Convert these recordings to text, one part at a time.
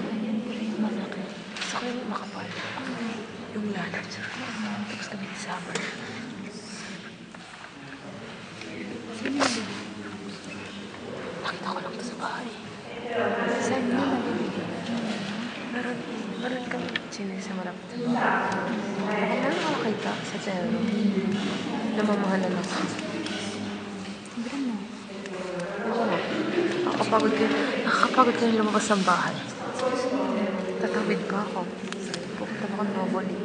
ganyan pala yung malaki. Gusto ko yung makapal. Yung lalat. Tapos kami ni Summer. Nakita ko lang ito sa bahay. Saan niya nabibili? Meron, meron kami chinis sa malapit sa bahay. Wala na nakakita sa tero. Namamahalan ako. Bilang mo. Nakakapagod kayo, nakakapagod kayo lumabas ng bahay. Tatawid pa ako. Pupunta pa ako ng Nobody.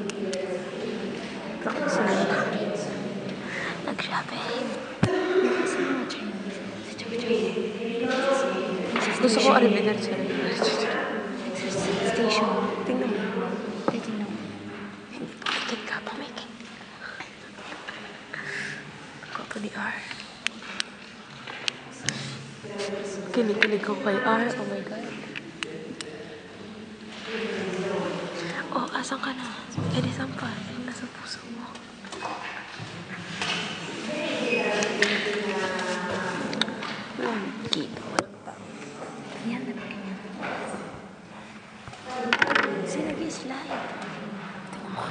Bakit? Nag-shopping. Kasi mga Chow. Gusto ko arrivederci sa station. Tingnan mo. Titignan mo. Pumikit ka, pumikit. Go to the R. Kinikilig ko kay R. Oh my God. Asan ka na? Eh, di saan pa? Nasa puso mo. Walang kita, walang tao. Yan na ganyan. Kasi nag-slide. Tingnan mo.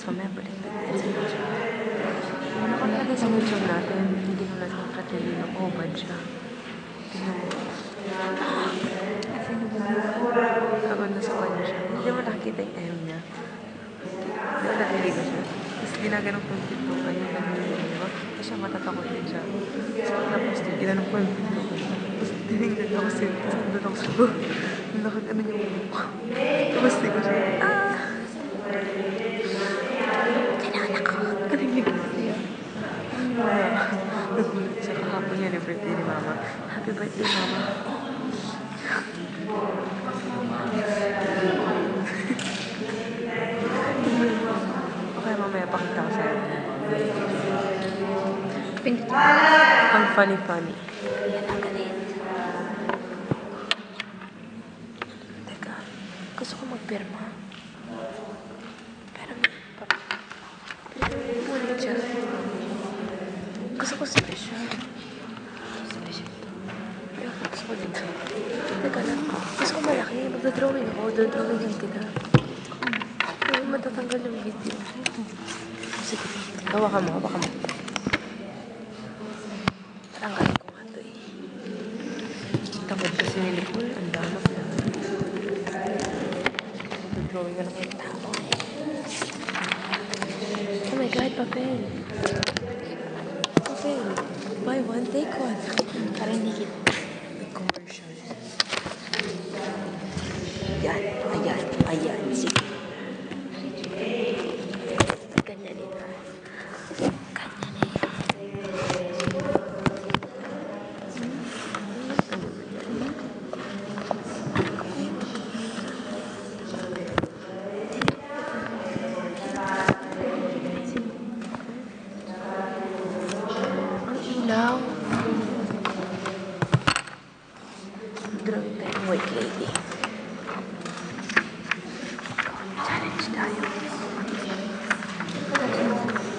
So, may balik na din sa YouTube. Ano ka natin sa YouTube natin? Hindi mo lang sa Katilino. Oh, bad siya. Kasi nabibigyan. Pagod na sa kanya siya. Hindi mo nakikita yung M niya. Hindi mo nakikita siya. Tapos ginaganong ko yung pito ko. Yung yung di ba? Tapos siya matatakot din siya. So, tapos ginanong ko yung pito ko. Tapos tinignan ako siya. Tapos nandun ako siya. Nakagano yung mukha. Tapos yan birthday ni Mama. Happy birthday, Mama. Okay, mamaya pakita ko sa'yo. Pindot mo. Ang funny-funny. Teka, gusto ko magpirma. Pero, pero, siya. Gusto ko special. Special to. Pero gusto ko din siya. Teka lang, gusto ko malaki. Magdodrawing ako, dodrawing kita. Ay, matatanggal yung video. Sige, hawakan mo, hawakan mo. Tanggalin ko nga to eh. Takot kasi ni Nicole, ang dama na. Drawing ka lang yung tao. Oh my God, papel. Papel. Buy one, take one. Para hindi kita. Ayan, ayan, ayan. Sige. Ganyan din. Ganyan eh. Ang ilaw. Drawing tayo ng white lady. Challenge tayo. One minute challenge. Ano yung one minute challenge? Yung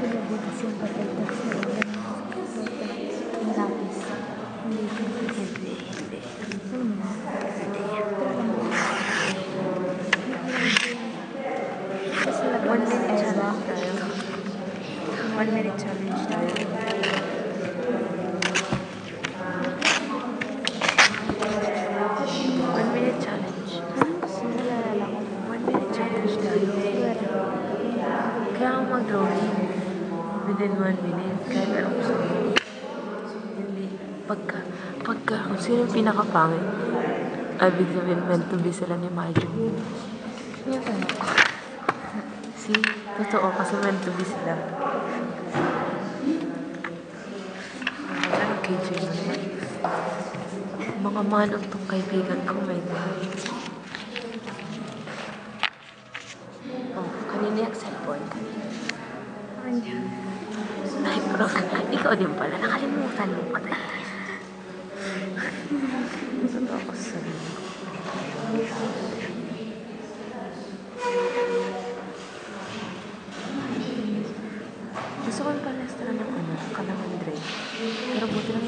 binabutas yung papel. Tapos nalagyan mo. Yung lapis. Hindi ko. Hindi, hindi. Ano mo? Kasi One minute nag-ano challenge tayo. One minute challenge tayo. One minute challenge. Kasi nalala ko. One minute challenge tayo. Kaya ako mag-drawing within one minute. Kahit anong gusto mo. Hindi. Pagka, pagka, kung sino yung pinakapangit, ay big sabihin, meant to be sila ni Maju. Yung ano. See? Totoo, kasi meant to be sila. Ano KJ? Mga manong tong kaibigan ko, my God. Oh, kanina yung cellphone. Kanina niya. Ay, bro, ikaw din pala. Nakalimutan mo pa tayo. Totoo ko sa'yo. Gusto ko yung palestra ng ano, kalawang drink. Pero buti lang